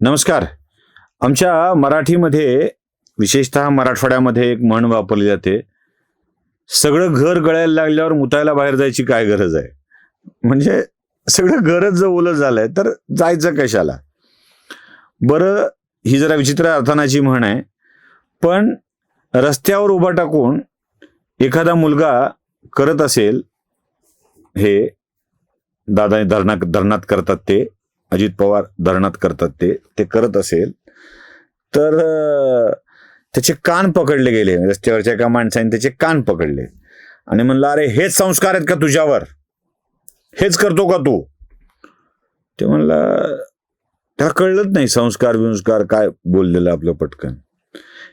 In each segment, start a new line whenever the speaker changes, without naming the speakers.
नमस्कार. आमच्या मराठीमध्ये विशेषतः मराठवाड्यामध्ये एक म्हण वापरली जाते. सगळं घर गळायला लागल्यावर मुतायला बाहेर जायची काय गरज आहे? म्हणजे सगळं घरच जर ओलं झालंय तर जायचं कशाला? बरं ही जरा विचित्र अर्थानाची म्हण आहे. पण रस्त्यावर उभा टाकून एखादा मुलगा करत असेल हे दादा धरणा धरणात करतात ते. अजित पवार धरणात करतात ते ते करत असेल. तर त्याचे कान पकडले गेले. म्हणजे रस्त्यावरच्या एका माणसाने त्याचे कान पकडले. आणि म्हणलं अरे हेच संस्कार आहेत का तुझ्यावर? हेच करतो का तू? ते म्हणलं त्याला कळलंच नाही संस्कार विंस्कार काय बोललेलं आपलं पटकन.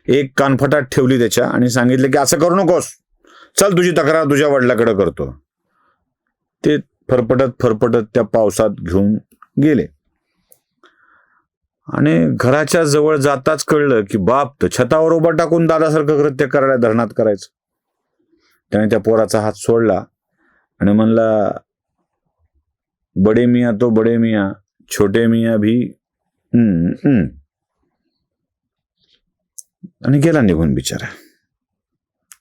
एक कानफटात ठेवली त्याच्या आणि सांगितलं की असं करू नकोस. चल तुझी तक्रार तुझ्या वडिलाकडे करतो. ते फरफटत फरफटत त्या पावसात घेऊन गेले. आणि घराच्या जवळ जाताच कळलं की बाप तर छतावर उभा टाकून दादासारखं कृत्य करायला धरणात करायचं. त्याने त्या पोराचा हात सोडला आणि म्हणला बडे मिया तो बडे मिया छोटे मिया भी. हम्म, हम्म. आणि गेला निघून बिचारा.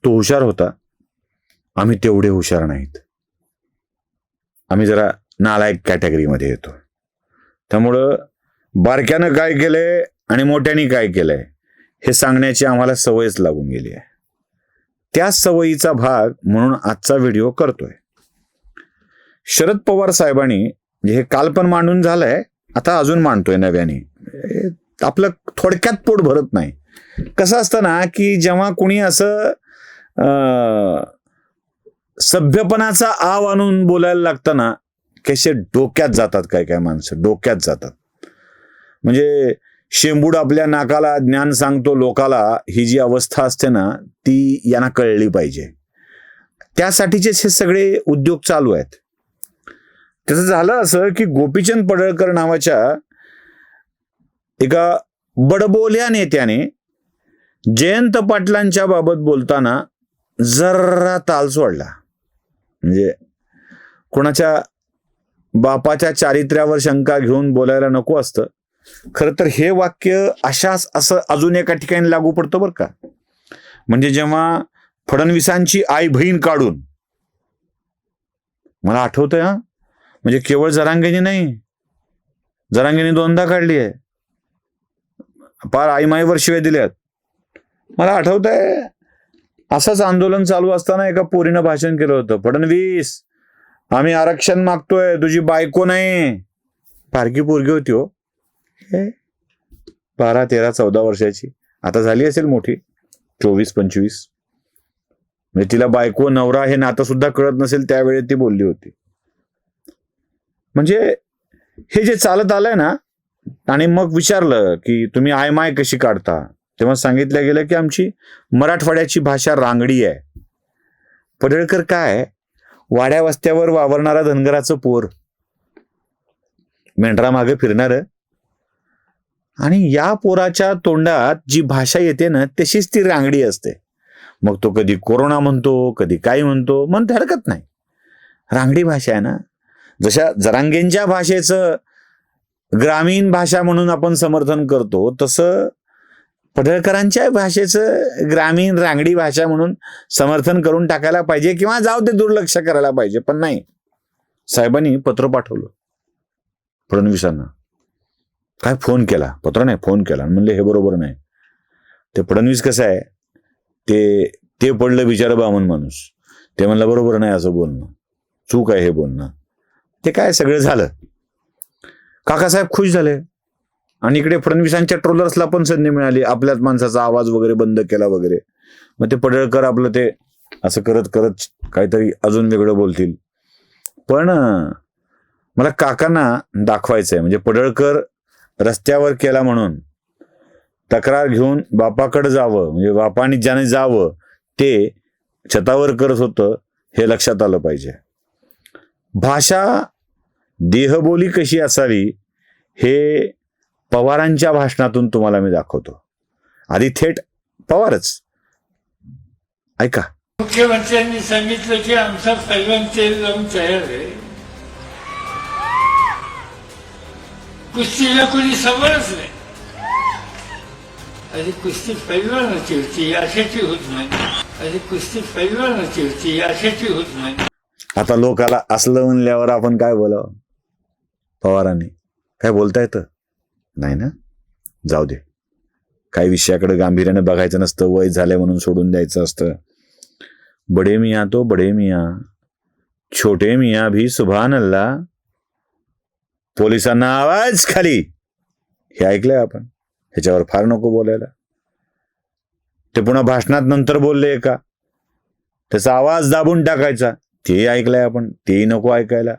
तो हुशार होता. आम्ही तेवढे हुशार नाहीत. आम्ही जरा नालायक कॅटेगरीमध्ये येतो. त्यामुळं बारक्यानं काय केलंय आणि मोठ्याने काय केलंय हे सांगण्याची आम्हाला सवयच लागून गेली आहे. त्या सवयीचा भाग म्हणून आजचा व्हिडिओ करतोय. शरद पवार साहेबांनी म्हणजे हे काल पण मांडून झालंय आता अजून मांडतोय नव्याने. आपलं थोडक्यात पोट भरत नाही. कसं असतं ना की जेव्हा कुणी असं सभ्यपणाचा आव आणून बोलायला लागतं ना कसे डोक्यात जातात काय काय माणसं डोक्यात जातात. म्हणजे शेंबूड आपल्या नाकाला ज्ञान सांगतो लोकाला ही जी अवस्था असते ना ती यांना कळली पाहिजे. त्यासाठीचेच हे सगळे उद्योग चालू आहेत. त्याचं झालं असं की गोपीचंद पडळकर नावाच्या एका बडबोल्या नेत्याने जयंत पाटलांच्या बाबत बोलताना जरा ताल सोडला. म्हणजे कोणाच्या बापाच्या चारित्र्यावर शंका घेऊन बोलायला नको असतं. खरं तर हे वाक्य अशाच असं अजून एका ठिकाणी लागू पडतं बरं का? म्हणजे जेव्हा फडणवीसांची आई बहीण काढून मला आठवतंय हा? म्हणजे केवळ जरांगेने नाही जरांगेने दोनदा काढली आहे. पार आईमाईवर शिवाय दिल्यात मला आठवत आहे असंच आंदोलन चालू असताना एका पोरीनं भाषण केलं होतं फडणवीस आम्ही आरक्षण मागतोय तुझी बायको नाही. पारकी पोरगी होती हो. हे बारा तेरा चौदा वर्षाची. आता झाली असेल मोठी. चोवीस पंचवीस. म्हणजे तिला बायको नवरा हे नातं सुद्धा कळत नसेल त्यावेळी ती बोलली होती. म्हणजे हे जे चालत आलंय ना आणि मग विचारलं की तुम्ही आय माय कशी काढता? तेव्हा सांगितलं गेलं की आमची मराठवाड्याची भाषा रांगडी आहे. पडळकर काय? वाड्या वस्त्यावर वावरणारा धनगराचं पोर. मेंढरा मागे फिरणार. आणि या पोराच्या तोंडात जी भाषा येते ना तशीच ती रांगडी असते. मग तो कधी कोरोना म्हणतो कधी काय म्हणतो म्हणते हरकत नाही. रांगडी भाषा आहे ना. जशा जरांगेंच्या भाषेचं ग्रामीण भाषा म्हणून आपण समर्थन करतो तसं पडळकरांच्या भाषेचं ग्रामीण रांगडी भाषा म्हणून समर्थन करून टाकायला पाहिजे किंवा जाऊ ते दुर्लक्ष करायला पाहिजे पण नाही. साहेबांनी पत्र पाठवलं. फडणवीसांना. काय फोन केला? पत्र नाही फोन केला. म्हणले हे बरोबर नाही. ते फडणवीस कसं आहे? ते ते पडलं बिचारं बामन माणूस. ते म्हणलं बरोबर नाही असं बोलणं. चूक आहे हे बोलणं. ते काय सगळं झालं? काकासाहेब खुश झाले. आणि इकडे फडणवीसांच्या ट्रोलर्सला पण संधी मिळाली. आपल्याच माणसाचा आवाज वगैरे बंद केला वगैरे. मग ते पडळकर आपलं ते असं करत करत काहीतरी अजून वेगळं बोलतील. पण मला काकांना दाखवायचं आहे म्हणजे पडळकर रस्त्यावर केला म्हणून तक्रार घेऊन बापाकडे जावं. म्हणजे बापाने ज्याने जावं ते छतावर करत होतं हे लक्षात आलं पाहिजे. भाषा देहबोली कशी असावी हे पवारांच्या भाषणातून तुम्हाला मी दाखवतो. आधी थेट पवारच. ऐका.
मुख्यमंत्र्यांनी सांगितलं की आमचा पैलवान तेल लावून तयार आहे. कुस्तीला कोणी समजच नाही. अरे कुस्ती पैलवानाची होती अशाची होत नाही. अरे कुस्ती पैलवानाची होती अशाची होत नाही.
आता लोकाला असलं म्हणल्यावर आपण काय बोलावं? पवारांनी. काय बोलता येतं नाही ना? जाऊ दे. काही विषयाकडे गांभीर्याने बघायचं नसतं वय झालंय म्हणून सोडून द्यायचं असतं. बडे मिया तो बडे मिया. छोटे मिया भी सुभान अल्ला पोलिसांना आवाज खाली. हे ऐकलंय आपण. ह्याच्यावर फार नको बोलायला. ते पुन्हा भाषणात नंतर बोलले का त्याचा आवाज दाबून टाकायचा. ते ऐकलंय आपण. तेही नको ऐकायला.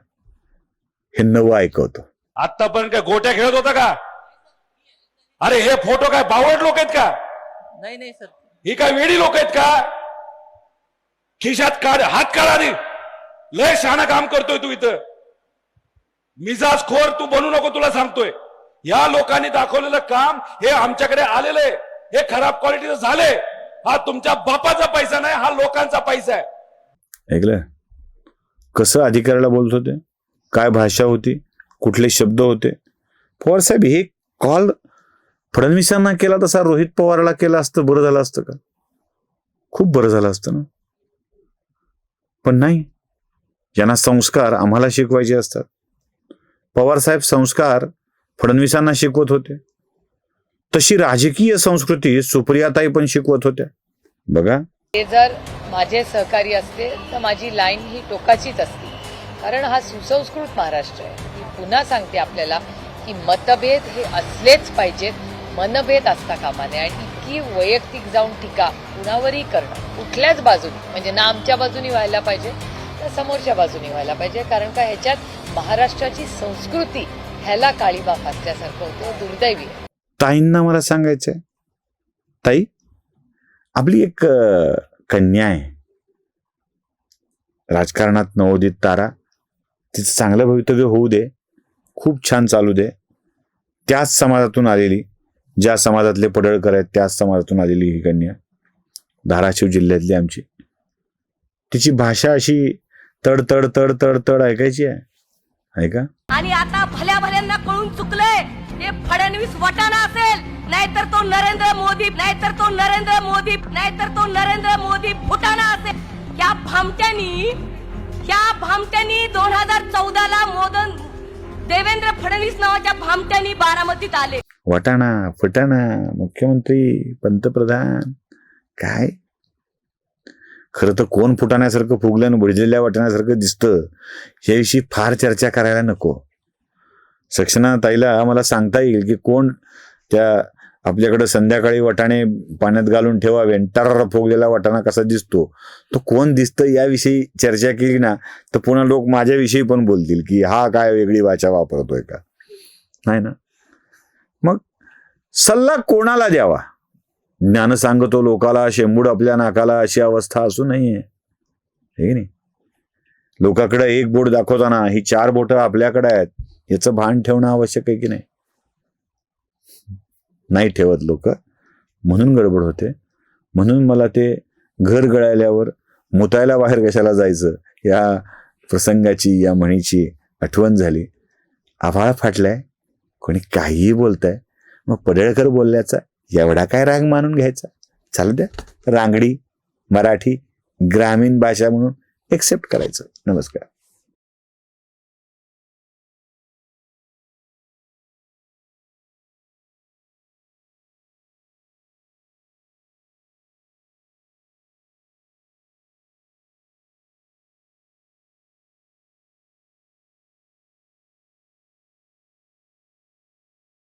हे नवं ऐकवतो.
आतापर्यंत काय गोट्या खेळत होता का? अरे हे फोटो काय बावट लोक आहेत का?
नाही नाही सर.
ही काय वेडी लोक आहेत का? खिशात काढ हात काढ आधी लय शहाणा काम करतोय तू इथं. मिजाज खोर तू बनू नको तुला सांगतोय. या लोकांनी दाखवलेलं काम हे आमच्याकडे आलेलं आहे हे खराब क्वालिटीचं झालंय. हा तुमच्या बापाचा पैसा नाही हा लोकांचा पैसा आहे.
ऐकलं? कसं अधिकाऱ्याला बोलत होते? काय भाषा होती? कुठले शब्द होते? पवार साहेब हे कॉल फडणवीसांना केला तसा रोहित पवारला केला असतं बरं झालं असतं का? खूप बरं झालं असतं ना? पण नाही. यांना संस्कार आम्हाला शिकवायचे असतात. पवार साहेब संस्कार फडणवीसांना शिकवत होते. तशी राजकीय संस्कृती सुप्रियाताई पण शिकवत होत्या. बघा.
ते जर माझे सहकारी असते तर माझी लाईन ही टोकाचीच असते. कारण हा सुसंस्कृत महाराष्ट्र आहे. मी पुन्हा सांगते आपल्याला की मतभेद हे असलेच पाहिजेत. मनभेद असता कामा नये आणि इतकी वैयक्तिक जाऊन टीका कुणावरही करणं. कुठल्याच बाजूनी म्हणजे ना आमच्या बाजूनी व्हायला पाहिजे ना समोरच्या बाजूनी व्हायला पाहिजे. कारण का ह्याच्यात महाराष्ट्राची संस्कृती ह्याला काळीबा फासल्यासारखं होतं. दुर्दैवी
ताईंना मला सांगायचंय. ताई आपली एक कन्या आहे. राजकारणात नवोदित तारा. तिचं चांगलं भवितव्य होऊ दे. खूप छान चालू दे. त्याच समाजातून आलेली. ज्या समाजातले पडळकर आहेत त्याच समाजातून आलेली ही कन्या. धाराशिव जिल्ह्यातली आमची. तिची भाषा अशी तड तड तड तड तड ऐकायची आहे. ऐका
आणि आता भल्या भल्यांना कळून चुकलंय हे फडणवीस वटाणा असेल नाहीतर तो नरेंद्र मोदी नाहीतर तो नरेंद्र मोदी नाहीतर तो नरेंद्र मोदी फुटाणा असेल. या भामट्यानी या भामट्यानी दोन हजार चौदा ला मोदन देवेंद्र फडणवीस नावाच्या भामट्यानी बारामतीत आले.
वटाणा फटाणा मुख्यमंत्री पंतप्रधान काय? खरं तर कोण फुटाण्यासारखं फुगलं आणि भडजेल्या वाटण्यासारखं दिसतं याविषयी फार चर्चा करायला नको. सक्षना ताईला मला सांगता येईल की कोण त्या आपल्याकडं संध्याकाळी वाटाणे पाण्यात घालून ठेवावे आणि फुगलेला वाटाणा कसा दिसतो तो कोण दिसतं याविषयी चर्चा केली ना तर पुन्हा लोक माझ्याविषयी पण बोलतील की हा काय वेगळी वाचा वापरतोय का? नाही ना? मग सल्ला कोणाला द्यावा? ज्ञान सांगतो लोकाला शेंबूड आपल्या नाकाला अशी अवस्था असू नये ठीक की नाही? लोकाकडे एक बोट दाखवताना ही चार बोटं आपल्याकडे आहेत याचं भान ठेवणं आवश्यक आहे की नाही? नाही ठेवत लोक. म्हणून गडबड होते. म्हणून मला ते घर गळाल्यावर मुतायला बाहेर कशाला जायचं? या प्रसंगाची या म्हणीची आठवण झाली. आभाळ फाटलाय. कोणी काहीही बोलताय. मग पडळकर बोलल्याचा एवढा काय राग मानून घ्यायचा? चालू द्या. रांगडी मराठी ग्रामीण भाषा म्हणून एक्सेप्ट करायचं. नमस्कार.